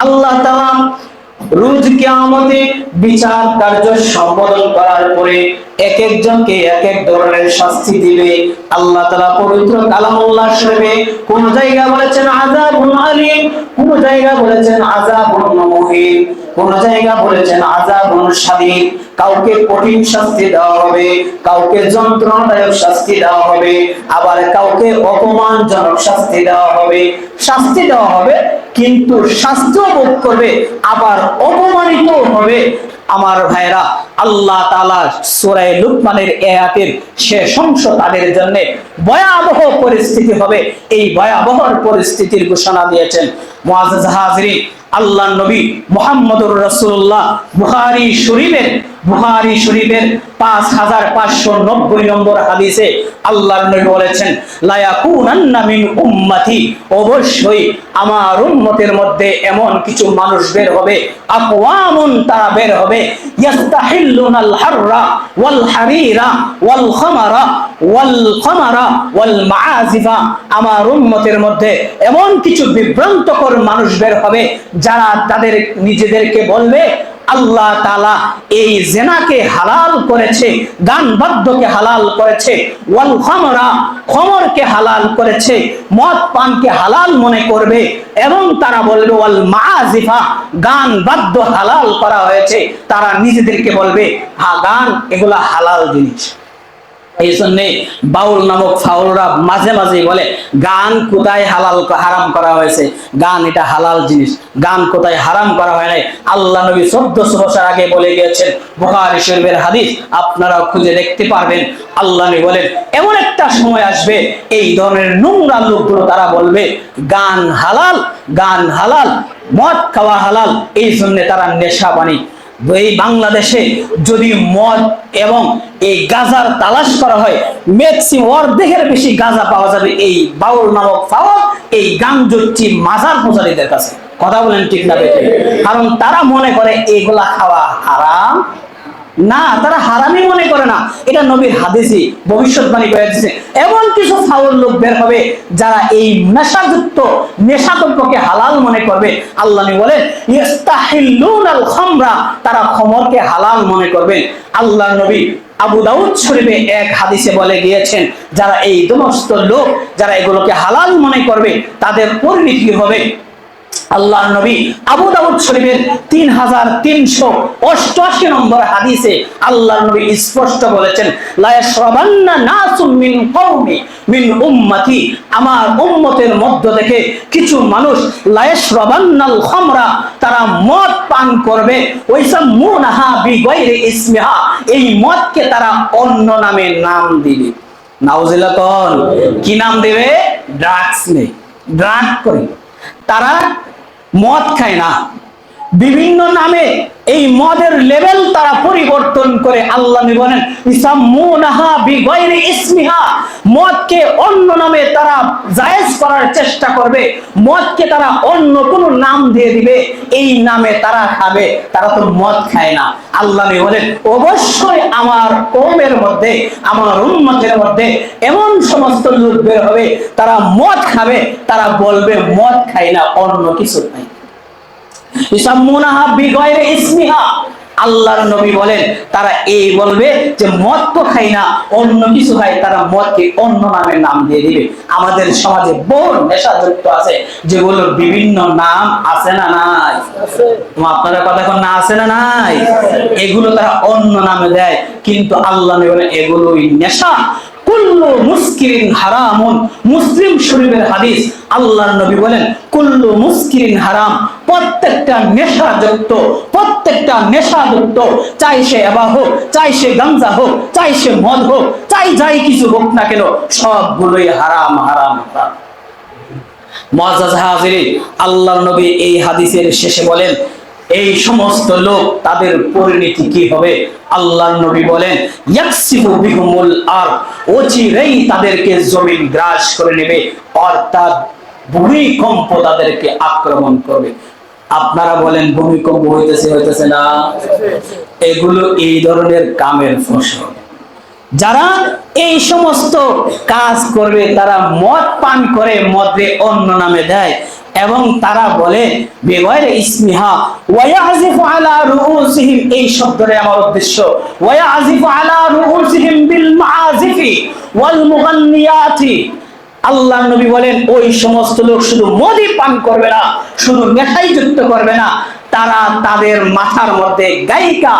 আল্লাহ তাআলা রোজ কিয়ামতে বিচার কার্য সম্পাদন করার পরে এক একজনকে এক এক ধরনের শাস্তি দিবে। আল্লাহ পবিত্র কালামুল্লাহ শরীফে কোন জায়গা বলেছেন আলীম, কোন জায়গা বলেছেন কোন জায়গা বলেছেন কাউকে কঠিন শাস্তি দেওয়া হবে, কাউকে যন্ত্রণাদায়ক শাস্তি দেওয়া হবে, আবার কাউকে অপমানজনক শাস্তি দেওয়া হবে। শাস্তি দেওয়া হবে, কিন্তু শাস্তিও ভোগ করবে, আবার অপমানিত হবে। আমার ভাইরা আল্লাহ তালা সোরাই লুকমানের এয়াতের শেষ অংশ তাদের জন্য ভয়াবহ পরিস্থিতি হবে। এই ভয়াবহ পরিস্থিতির ঘোষণা দিয়েছেন মহাজ হাজরি আল্লাহ নবী মোহাম্মদুর রসুল্লাহ বুহারি শরীফের বুখারী শরীফের পাঁচ হাজার পাঁচশো নব্বই নম্বর হাদিসে আল্লাহ নবী বলেছেন, লায়াকুনান্না মিন উম্মতি। অবশ্যই আমার উম্মতের মধ্যে এমন কিছু মানুষ বের হবে, আকওয়ামুন তারা বের হবে, ইয়াস্তাহিল্লুনাল হাররা ওয়াল হারিরা ওয়াল খামারা ওয়াল খামারা ওয়াল মাআজিফা আমার উম্মতের মধ্যে এমন কিছু বিভ্রান্তকর মানুষ বের হবে, যারা তাদের নিজেদেরকে বলবে আল্লাহ তালা এই জেনাকে হালাল করেছে গান বাদ্যকে হালাল করেছে, ওয়াল খমরা খমরকে হালাল করেছে, মদ পানকে হালাল মনে করবে এবং তারা বলবে, ওয়াল মাজিফা গান বাদ্য হালাল করা হয়েছে। তারা নিজেদেরকে বলবে হা গান এগুলা হালাল জিনিস। এই জন্যে বাউল নামক ফাউলরা মাঝে মাঝে বলে, গান কোথায় হালাল হারাম করা হয়েছে? গান এটা হালাল জিনিস। গান কোথায় হারাম করা হয় নাই? আল্লাহ নবী চোদ্দশো বছর আগে বলে গিয়েছেন, বুখারী শরীফের হাদিস আপনারা খুঁজে দেখতে পারবেন। আল্লাহ নবী বলেন, এমন একটা সময় আসবে, এই ধরনের নোংরা লোকগুলো তারা বলবে, গান হালাল গান হালাল, মদ খাওয়া হালাল, এই জন্য তারা নেশা বাণী এই বাংলাদেশে যদি মদ এবং এই গাজার তালাশ করা হয় ম্যাক্সিমাম অর্ধেকের বেশি গাজা পাওয়া যাবে এই বাউল নামক ফাওয়ার এই গামজুচ্চি মাজার পূজারীদের কাছে। কথা বলেন ঠিক না কারণ তারা মনে করে এগুলা খাওয়া হারাম। না, তারা হারামি মনে করে না। এটা নবীর হাদিসই, ভবিষ্যৎবাণী করে দিচ্ছে এমন কিছু ফাউল লোক বের হবে যারা এই নেশাযুক্ত, নেশাদ্রব্যকে হালাল মনে করবে। আল্লাহ বলেন ইস্তাহিল্লুনাল খামরা তারা খমরকে হালাল মনে করবে। আল্লাহ নবী আবু দাউদ শরীফে এক হাদিসে বলে গিয়েছেন, যারা এই সমস্ত লোক, যারা এগুলোকে হালাল মনে করবে, তাদের পরিণতি হবে। আল্লাহ নবী আবু দাউদ শরীফের তিন হাজার তিনশো অষ্টআশি নম্বর হাদিসে আল্লাহ নবী স্পষ্ট বলেছেন আমার উম্মতের মধ্য থেকে কিছু মানুষ তারা মদ পান করবে। ইসমিহা, এই মদকে তারা অন্য নামে নাম দিবে। নাউজিল্লাহ কি নাম দেবে? ড্রাগস নেই। ড্রাগ করে। তারা মদ খায় না। বিভিন্ন নামে এই মদের লেভেল তারা পরিবর্তন করে আল্লাহ বলেন, ইসাম্মুনাহা বিগাইরি ইসমিহা। মদকে অন্য নামে তারা জায়েজ করার চেষ্টা করবে, মদকে তারা অন্য কোন নাম দিয়ে দিবে, এই নামে তারা খাবে, তারা তো মদ খায় না। আল্লাহ বলেন, অবশ্যই আমার কওমের মধ্যে, আমার উম্মতের মধ্যে এমন সমস্ত লোক বের হবে, তারা মদ খাবে, তারা বলবে মদ খায় না, অন্য কিছু নাই আল্লাহর নবী বলেন, তারা এই বলবে যে মদ তো খাই না, অন্য কিছু খাই তারা মদকে অন্য নামে নাম দিয়ে দিবে। আমাদের সমাজে বহু নেশাযুক্ত আছে, যেগুলোর বিভিন্ন নাম আছে না নাই? আপনারা কথা এখন না, আছে না নাই? এগুলো তারা অন্য নামে দেয়, কিন্তু আল্লাহ নবী বলেন, এগুলোই নেশা। কুল্লু মুস্কিরিন হারামুন। মুসলিম শরীফের হাদিস আল্লাহর নবী বলেন, কুল্লু মুস্কিরিন হারাম। প্রত্যেকটা নেশাযুক্ত প্রত্যেকটা নেশাযুক্ত, চাই সে এবা হোক, চাই সে গাঞ্জা হোক, চাই সে মদ হোক, চাই যাই কিছু হোক না কেন, সবগুলোই হারাম হারাম হারাম। মুআজ্জাজ হাজিরিন, আল্লাহর নবী এই হাদিসের শেষে বলেন এই সমস্ত লোক তাদের পরিণতি কি হবে? আল্লাহ নবী বলেন আর তাদেরকে জমিন গ্রাস করে নেবে, অর্থাৎ ভূমিকম্প তাদেরকে আক্রমণ করবে। আপনারা বলেন, ভূমিকম্প হইতেছে হইতেছে না। এগুলো এই ধরনের কামের ফসল। যারা এই সমস্ত কাজ করবে, তারা মদ পান করে, মদে অন্য নামে দেয় এবং তারা বলে, বেগয়ের ইসমিহা ওয়ায়াজিফু আলা রুউসিহিম, এই আমার উদ্দেশ্য। ওয়ায়াজিফু আলা রুউসিহিম বিল মাআজিফি ওয়াল মুগান্নিয়াতি আল্লাহ নবী বলেন, ওই সমস্ত লোক শুধু মদি পান করবে না, শুধু মেঠাই যুক্ত করবে না, তারা তাদের মাথার মধ্যে গায়িকা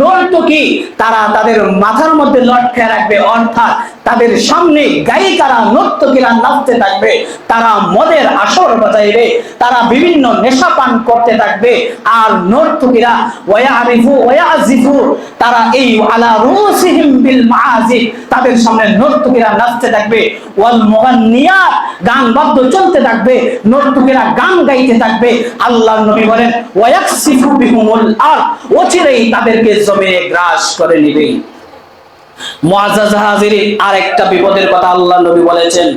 নর্তকী তারা তাদের মাথার মধ্যে লটকে রাখবে, অর্থাৎ তাদের সামনে গায়িকারা নর্তকীরা নাচতে থাকবে, তারা মদের আসর বাজাইবে, তারা বিভিন্ন নেশা পান করতে থাকবে, আর নর্তকীরা ওয়ায়ারিফু ওয়ায়াজিফু তারা এই আলা রুসিহিম বিল মাআজিফ তাদের সামনে নর্তকীরা নাচতে থাকবে, ওয়াল মুগান্নিয়াত, গান বাদ্য চলতে থাকবে, নর্তকীরা গান গাইতে থাকবে, আল্লাহর নবী বলেন ওয়ায়াকসিফু বিহুমুল আর অচিরেই তাদেরকে জমিনে গ্রাস করে নেবে। আরেকটা বিপদের কথা আল্লাহ নবী বলেছেন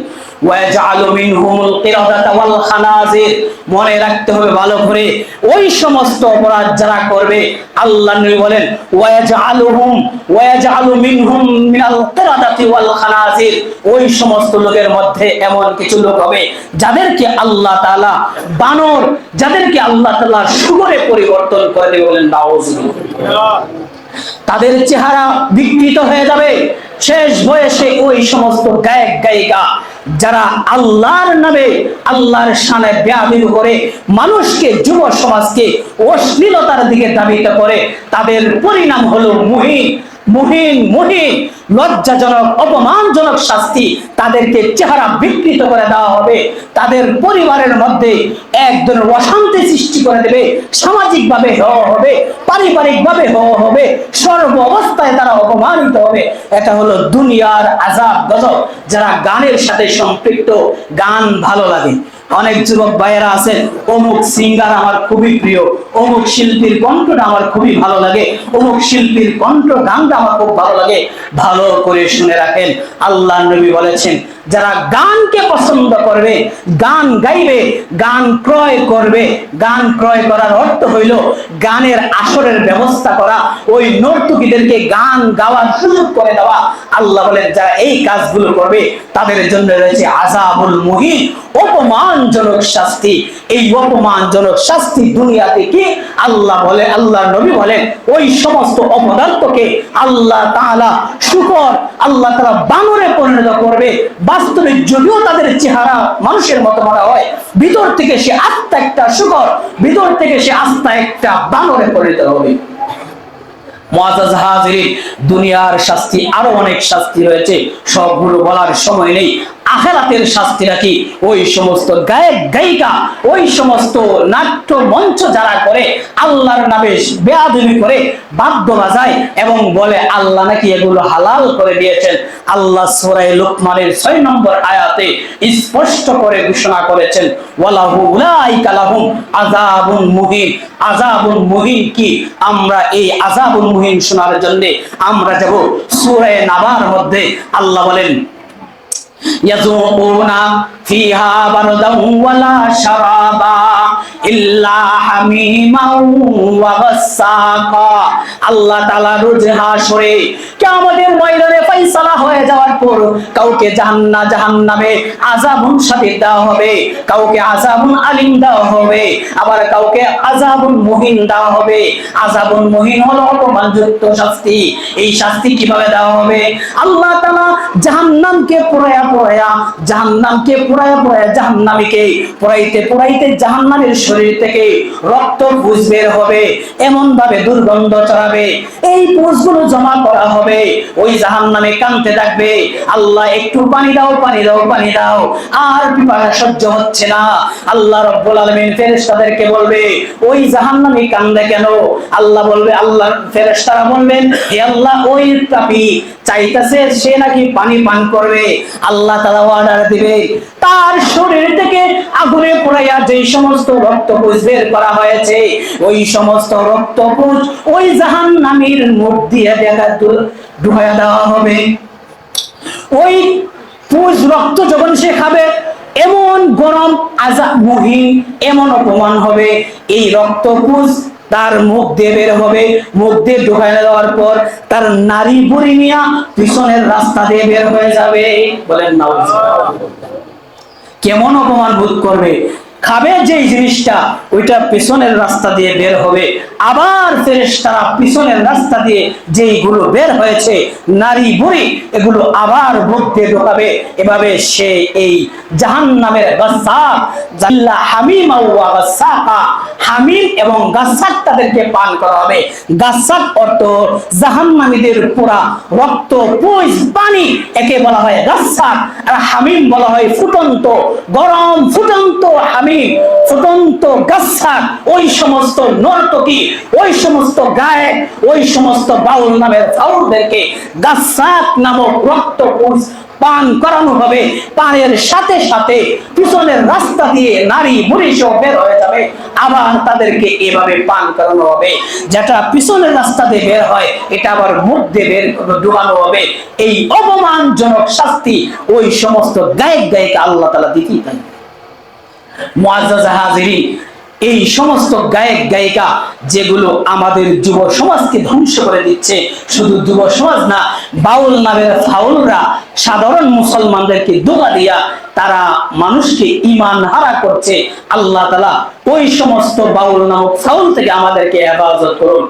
মনে রাখতে হবে ভালো করে, ওই সমস্ত অপরাধ যারা করবে, আল্লাহ নবী বলেন ওই সমস্ত লোকের মধ্যে এমন কিছু লোক হবে, যাদেরকে আল্লাহ তাআলা বানর, যাদেরকে আল্লাহ তাআলা শুগরে পরিবর্তন করে দেবে বলেন তাদের চেহারা বিকৃত হয়ে যাবে। শেষ বয়সে ওই সমস্ত গায়ক, গায়িকা যারা আল্লাহর নামে, আল্লাহর সানে ব্যাধি করে, মানুষকে, যুব সমাজকে অশ্লীলতার দিকে দাবিত করে, তাদের পরিণাম হলো মুহিন মুহিন মুহিন। লজ্জাজনক, অপমানজনক শাস্তি তাদেরকে চেহারা বিকৃত করে দেওয়া হবে। তাদের পরিবারের মধ্যে এক ধরনের অশান্তি সৃষ্টি করে দেবে সামাজিক ভাবে হওয়া হবে পারিবারিক ভাবে হওয়া হবে, সর্ব অবস্থায় তারা অপমানিত হবে। এটা হলো দুনিয়ার আজাব গজব, যারা গানের সাথে সম্পৃক্ত, গান ভালো লাগে। অনেক যুবক ভাইয়েরা আছেন, অমুক সিঙ্গার আমার খুবই প্রিয়, অমুক শিল্পীর কণ্ঠটা আমার খুবই ভালো লাগে, অমুক শিল্পীর কণ্ঠ গানটা আমার খুব ভালো লাগে। ভালো করে শুনে রাখেন। আল্লাহ নবী বলেছেন, যারা গানকে পছন্দ করবে, গান গাইবে, গান ক্রয় করবে, গান ক্রয় করার অর্থ হইল গানের আসরের ব্যবস্থা করা, ওই নর্তকীদেরকে গান গাওয়ার সুযোগ করে দেওয়া। আল্লাহ বলেন, যারা এই কাজগুলো করবে, তাদের জন্য রয়েছে আজাবুল মুহিন অপমানজনক শাস্তি। এই অপমানজনক শাস্তি দুনিয়াতে কি? আল্লাহ বলে, আল্লাহ নবী বলেন, ওই সমস্ত অপদার্থকে আল্লাহ তাআলা শুকর আল্লাহ তারা বানরে পরিণত করবে। বাস্তবে যদিও তাদের চেহারা মানুষের মতো মনে হয়, ভিতর থেকে সে আস্থা একটা শুকর, ভিতর থেকে সে আস্থা একটা বানরে পরিণত হবে। দুনিয়ার শাস্তি, আরও অনেক শাস্তি রয়েছে। সবগুলো বলার সময় নেই। আখেরাতের শাস্তিটা কি ওই সমস্ত গায়ক, গায়িকা, ওই সমস্ত নাট্য মঞ্চ যারা করে, আল্লাহর নামে বেয়াদবি করে বাদ্য বাজায় এবং বলে, আল্লাহ নাকি এগুলো হালাল করে দিয়েছেন। আল্লাহ সূরা লোকমানের 6 নম্বর আয়াতে স্পষ্ট করে ঘোষণা করেছেন, ওয়ালাহু উলাইকা লাহুম আযাবুন মুহিন। আযাবুন মুহিন কি? আমরা এই আযাবুন মুহিন শোনার জন্য আমরা যাব সূরা নাবার মধ্যে। আল্লাহ বলেন ইয়াজুকুনা ফিহা বারদাও ওয়ালা শারাবা ইল্লা হামিমাও ওয়া গাসাকা আল্লাহ তাআলা কিয়ামতের ময়দানে ফয়সালা হয়ে যাওয়ার পর কাউকে জাহান্নাম জাহান্নামে আযাবুন শাদীদ দেওয়া হবে, কাউকে আযাবুন আলিম দেওয়া হবে, আবার কাউকে আযাবুন মুহিন দেওয়া হবে। আযাবুন মুহিন হলো অপমানযুক্ত শাস্তি। এই শাস্তি কীভাবে দেওয়া হবে? আল্লাহ তাআলা জাহান্নামকে পোড়ায়া পোড়ায়া জাহান্নামকে পোড়ায়া পোড়ায়া জাহান্নামীকে পোড়াইতে পোড়াইতে জাহান্নামের শরীর থেকে রক্ত পুষ বের হবে এমন ভাবে দুর্গন্ধ চড়াবে এই পুষগুলো জমা করা হবে, ওই জাহান্নামে কানতে থাকবে। আল্লাহ, একটু পানি দাও পানি দাও পানি দাও। আর পিপাসা সহ্য হচ্ছে না। আল্লাহ রব্বুল আলামিন ফেরেশতাদেরকে বলবে, ওই জাহান্নামী কান্দে কেন? আল্লাহ বলবে, আল্লাহ ফেরেশতারা বলবেন, হে আল্লাহ, ওই পাপী চাইতেছে সে নাকি পানি পান করবে। আল্লাহ তাআলা অর্ডার দিবে। তার শরীর থেকে আগুনে পোড়াইয়া যেই সমস্ত রক্তপুষ বের করা হয়েছে। ওই সমস্ত রক্তপুষ ওই জাহান্নামীর মুখ দিয়ে দেখা ডুবাইয়া দেওয়া হবে। ওই পুষ রক্ত যখন সে খাবে, এমন গরম আজা মুহিন, এমন অপমান হবে। এই রক্ত পুষ তার মুখ দিয়ে বের হবে। মুখ দিয়ে ঢুকাই দেওয়ার পর তার নারী বুড়ি নিয়া পিছনের রাস্তা দিয়ে বের হয়ে যাবে। বলেন না কেমন অপমান বোধ করবে? খাবে যেই জিনিসটা, ওইটা পিছনের রাস্তা দিয়ে বের হবে। আবার ফেরেশতারা পিছনের রাস্তা দিয়ে যেইগুলো বের হয়েছে, নারী বুড়ি, এগুলো আবার দিয়ে ঢোকাবে। এভাবে সে এই জাহান নামের হামিম এবং গাসাক তাদেরকে পান করা হবে। গাসাক অর্থ রক্ত পুষ পানি, একে বলা হয় গাসাক আর হামিম বলা হয় ফুটন্ত, গরম ফুটন্ত হামিম ফুটন্ত গাসাক ওই সমস্ত নর্তকী, ওই সমস্ত গায়ক, ওই সমস্ত বাউল নামের ফাউলদেরকে গাসাক নামক রক্ত পান করানো হবে। পানের সাথে সাথে পিছনের রাস্তা দিয়ে নারী বুড়ি বের হয়ে যাবে। আবার তাদেরকে এভাবে পান করানো হবে। যেটা পিছনের রাস্তা দিয়ে বের হয়, এটা আবার মুখ দিয়ে বের ডুবানো হবে। এই অপমানজনক শাস্তি ওই সমস্ত গায়ক গায়িকা আল্লাহ তালা দিতেই পায় হাজিরিন, এই সমস্ত গায়ক, গায়িকা যেগুলো আমাদের যুব সমাজকে ধ্বংস করে দিচ্ছে, শুধু যুব সমাজ না, বাউল নামের ফাউলরা সাধারণ মুসলমানদেরকে দোকা দিয়া তারা মানুষকে ইমান হারা করছে। আল্লাহ তালা ওই সমস্ত বাউল নামক ফাউল থেকে আমাদেরকে হেফাজত করুন।